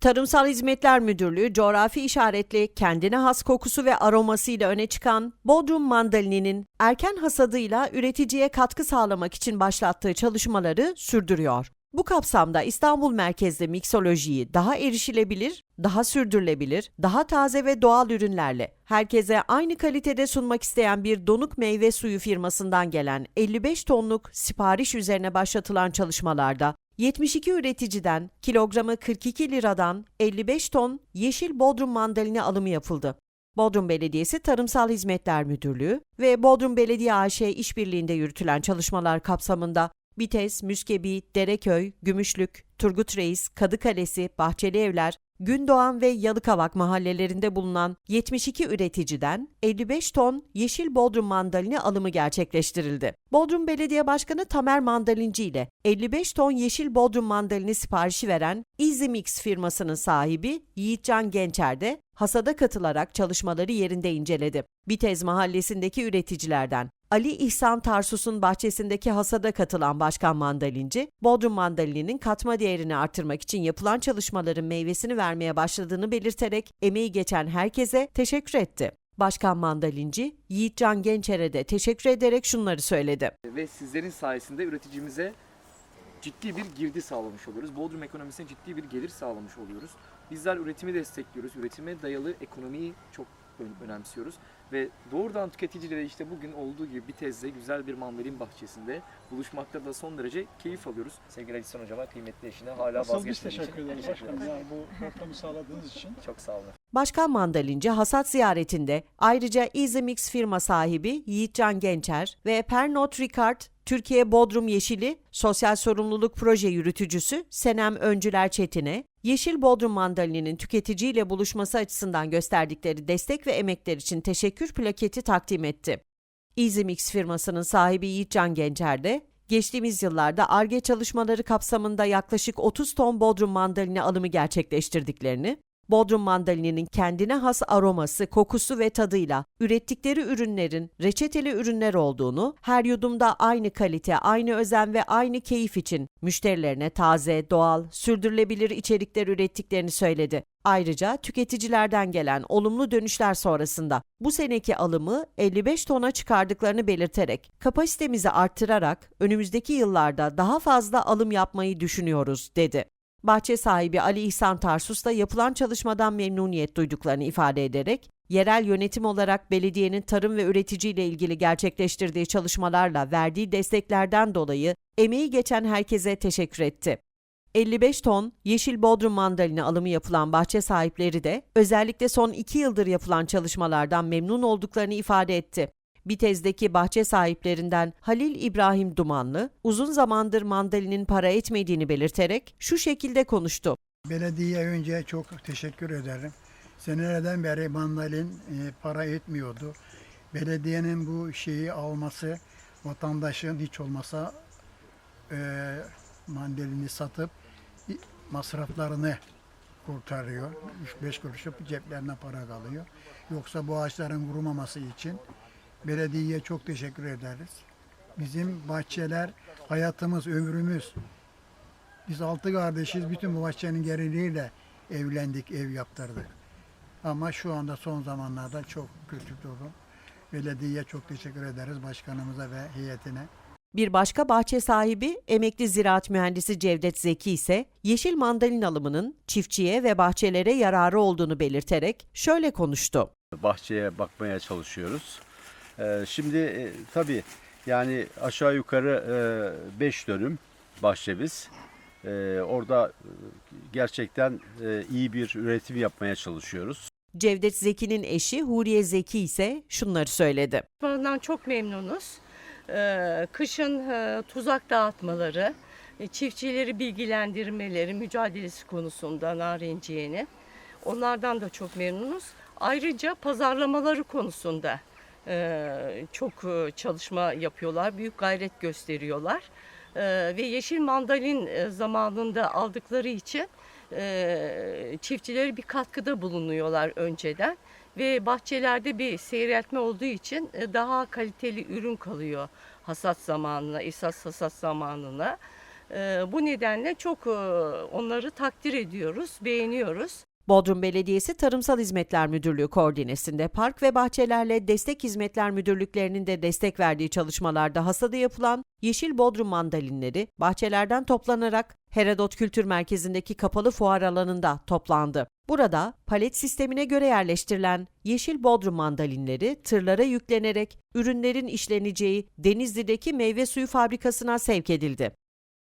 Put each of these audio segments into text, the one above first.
Tarımsal Hizmetler Müdürlüğü coğrafi işaretli kendine has kokusu ve aromasıyla öne çıkan Bodrum mandalininin erken hasadıyla üreticiye katkı sağlamak için başlattığı çalışmaları sürdürüyor. Bu kapsamda İstanbul merkezli miksolojiyi daha erişilebilir, daha sürdürülebilir, daha taze ve doğal ürünlerle herkese aynı kalitede sunmak isteyen bir donuk meyve suyu firmasından gelen 55 tonluk sipariş üzerine başlatılan çalışmalarda 72 üreticiden kilogramı 42 liradan 55 ton yeşil Bodrum mandalina alımı yapıldı. Bodrum Belediyesi Tarımsal Hizmetler Müdürlüğü ve Bodrum Belediye AŞ işbirliğinde yürütülen çalışmalar kapsamında Bites, Müskebi, Dereköy, Gümüşlük, Turgut Reis, Kadıkalesi, Bahçeli Evler, Gündoğan ve Yalıkavak mahallelerinde bulunan 72 üreticiden 55 ton yeşil Bodrum mandalini alımı gerçekleştirildi. Bodrum Belediye Başkanı Tamer Mandalinci ile 55 ton yeşil Bodrum mandalini siparişi veren Easy Mix firmasının sahibi Yiğitcan Gençer de hasada katılarak çalışmaları yerinde inceledi. Bitez mahallesindeki üreticilerden Ali İhsan Tarsus'un bahçesindeki hasada katılan Başkan Mandalinci, Bodrum mandalininin katma değerini artırmak için yapılan çalışmaların meyvesini vermeye başladığını belirterek emeği geçen herkese teşekkür etti. Başkan Mandalinci, Yiğitcan Gençer'e de teşekkür ederek şunları söyledi. ve sizlerin sayesinde üreticimize ciddi bir girdi sağlamış oluyoruz. Bodrum ekonomisine ciddi bir gelir sağlamış oluyoruz. Bizler üretimi destekliyoruz. Üretime dayalı ekonomiyi çok önemsiyoruz. Ve doğrudan tüketicilere işte bugün olduğu gibi bir tezde güzel bir mandalin bahçesinde buluşmakta da son derece keyif alıyoruz. Sevgili Edison Hocama kıymetli eşine hala Asıl biz vazgeçmediği için teşekkür ederiz başkanım. Yani bu ortamı sağladığınız için. Çok sağ olun. Başkan Mandalinci hasat ziyaretinde ayrıca Easy Mix firma sahibi Yiğitcan Gençer ve Pernod Ricard Türkiye Bodrum Yeşili Sosyal Sorumluluk Proje Yürütücüsü Senem Öncüler Çetin'e Yeşil Bodrum Mandalininin tüketiciyle buluşması açısından gösterdikleri destek ve emekler için teşekkür plaketi takdim etti. Easy Mix firmasının sahibi Yiğitcan Gencer de geçtiğimiz yıllarda ARGE çalışmaları kapsamında yaklaşık 30 ton Bodrum mandalini alımı gerçekleştirdiklerini, Bodrum mandalininin kendine has aroması, kokusu ve tadıyla ürettikleri ürünlerin reçeteli ürünler olduğunu, her yudumda aynı kalite, aynı özen ve aynı keyif için müşterilerine taze, doğal, sürdürülebilir içerikler ürettiklerini söyledi. Ayrıca tüketicilerden gelen olumlu dönüşler sonrasında bu seneki alımı 55 tona çıkardıklarını belirterek kapasitemizi arttırarak önümüzdeki yıllarda daha fazla alım yapmayı düşünüyoruz dedi. Bahçe sahibi Ali İhsan Tarsus da yapılan çalışmadan memnuniyet duyduklarını ifade ederek, yerel yönetim olarak belediyenin tarım ve üreticiyle ilgili gerçekleştirdiği çalışmalarla verdiği desteklerden dolayı emeği geçen herkese teşekkür etti. 55 ton yeşil bodrum mandalina alımı yapılan bahçe sahipleri de özellikle son 2 yıldır yapılan çalışmalardan memnun olduklarını ifade etti. Bitez'deki bahçe sahiplerinden Halil İbrahim Dumanlı, uzun zamandır mandalinin para etmediğini belirterek şu şekilde konuştu. Belediyeye önce çok teşekkür ederim. Senelerden beri mandalin e, para etmiyordu. Belediyenin bu şeyi alması vatandaşın hiç olmasa e, mandalini satıp masraflarını kurtarıyor. 3-5 kuruşu ceplerine para kalıyor. Yoksa bu ağaçların kurumaması için belediyeye çok teşekkür ederiz. Bizim bahçeler hayatımız, ömrümüz. Biz altı kardeşiz. Bütün bu bahçenin geriliğiyle evlendik, ev yaptırdık. Ama şu anda son zamanlarda çok kötü durum. Belediyeye çok teşekkür ederiz başkanımıza ve heyetine. Bir başka bahçe sahibi emekli ziraat mühendisi Cevdet Zeki ise yeşil mandalin alımının çiftçiye ve bahçelere yararı olduğunu belirterek şöyle konuştu. bahçeye bakmaya çalışıyoruz. Ee, şimdi e, tabii yani aşağı yukarı 5 dönüm bahçemiz. Ee, orada e, gerçekten e, iyi bir üretim yapmaya çalışıyoruz. Cevdet Zeki'nin eşi Huriye Zeki ise şunları söyledi. Bundan çok memnunuz. Ee, Kışın e, tuzak dağıtmaları, e, çiftçileri bilgilendirmeleri, mücadelesi konusunda narenciyenin. Onlardan da çok memnunuz. Ayrıca pazarlamaları konusunda e, çok çalışma yapıyorlar, büyük gayret gösteriyorlar. Ve yeşil mandalin zamanında aldıkları için çiftçilere bir katkıda bulunuyorlar önceden ve bahçelerde bir seyreltme olduğu için daha kaliteli ürün kalıyor hasat zamanına, esas hasat zamanına. Bu nedenle çok onları takdir ediyoruz, beğeniyoruz. Bodrum Belediyesi Tarımsal Hizmetler Müdürlüğü koordinesinde Park ve Bahçelerle Destek Hizmetler Müdürlüklerinin de destek verdiği çalışmalarda hasada yapılan yeşil Bodrum mandalinleri bahçelerden toplanarak Herodot Kültür Merkezi'ndeki kapalı fuar alanında toplandı. Burada palet sistemine göre yerleştirilen yeşil Bodrum mandalinleri tırlara yüklenerek ürünlerin işleneceği Denizli'deki meyve suyu fabrikasına sevk edildi.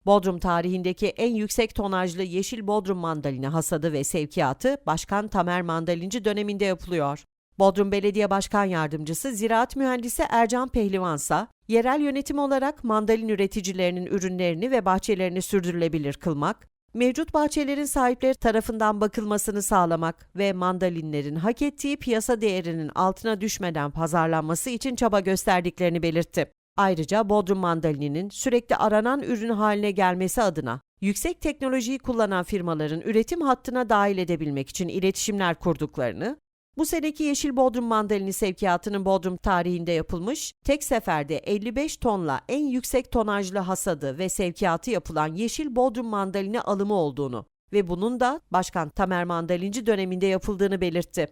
Bodrum tarihindeki en yüksek tonajlı yeşil Bodrum mandalina hasadı ve sevkiyatı Başkan Tamer Mandalinci döneminde yapılıyor. Bodrum Belediye Başkan Yardımcısı Ziraat Mühendisi Ercan Pehlivansa, yerel yönetim olarak mandalin üreticilerinin ürünlerini ve bahçelerini sürdürülebilir kılmak, mevcut bahçelerin sahipleri tarafından bakılmasını sağlamak ve mandalinlerin hak ettiği piyasa değerinin altına düşmeden pazarlanması için çaba gösterdiklerini belirtti. Ayrıca Bodrum mandalininin sürekli aranan ürün haline gelmesi adına yüksek teknolojiyi kullanan firmaların üretim hattına dahil edebilmek için iletişimler kurduklarını, bu seneki Yeşil Bodrum mandalini sevkiyatının Bodrum tarihinde yapılmış, tek seferde 55 tonla en yüksek tonajlı hasadı ve sevkiyatı yapılan Yeşil Bodrum mandalini alımı olduğunu ve bunun da Başkan Tamer Mandalinci döneminde yapıldığını belirtti.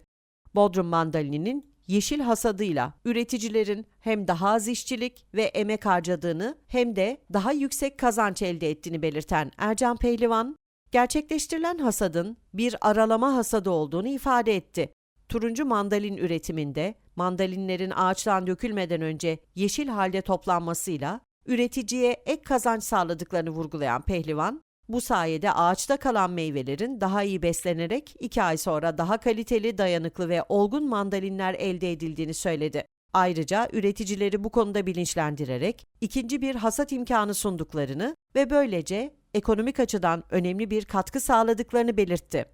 Bodrum mandalininin yeşil hasadıyla üreticilerin hem daha az işçilik ve emek harcadığını hem de daha yüksek kazanç elde ettiğini belirten Ercan Pehlivan, gerçekleştirilen hasadın bir aralama hasadı olduğunu ifade etti. Turuncu mandalin üretiminde mandalinlerin ağaçtan dökülmeden önce yeşil halde toplanmasıyla üreticiye ek kazanç sağladıklarını vurgulayan Pehlivan, bu sayede ağaçta kalan meyvelerin daha iyi beslenerek 2 ay sonra daha kaliteli, dayanıklı ve olgun mandalinler elde edildiğini söyledi. Ayrıca üreticileri bu konuda bilinçlendirerek ikinci bir hasat imkanı sunduklarını ve böylece ekonomik açıdan önemli bir katkı sağladıklarını belirtti.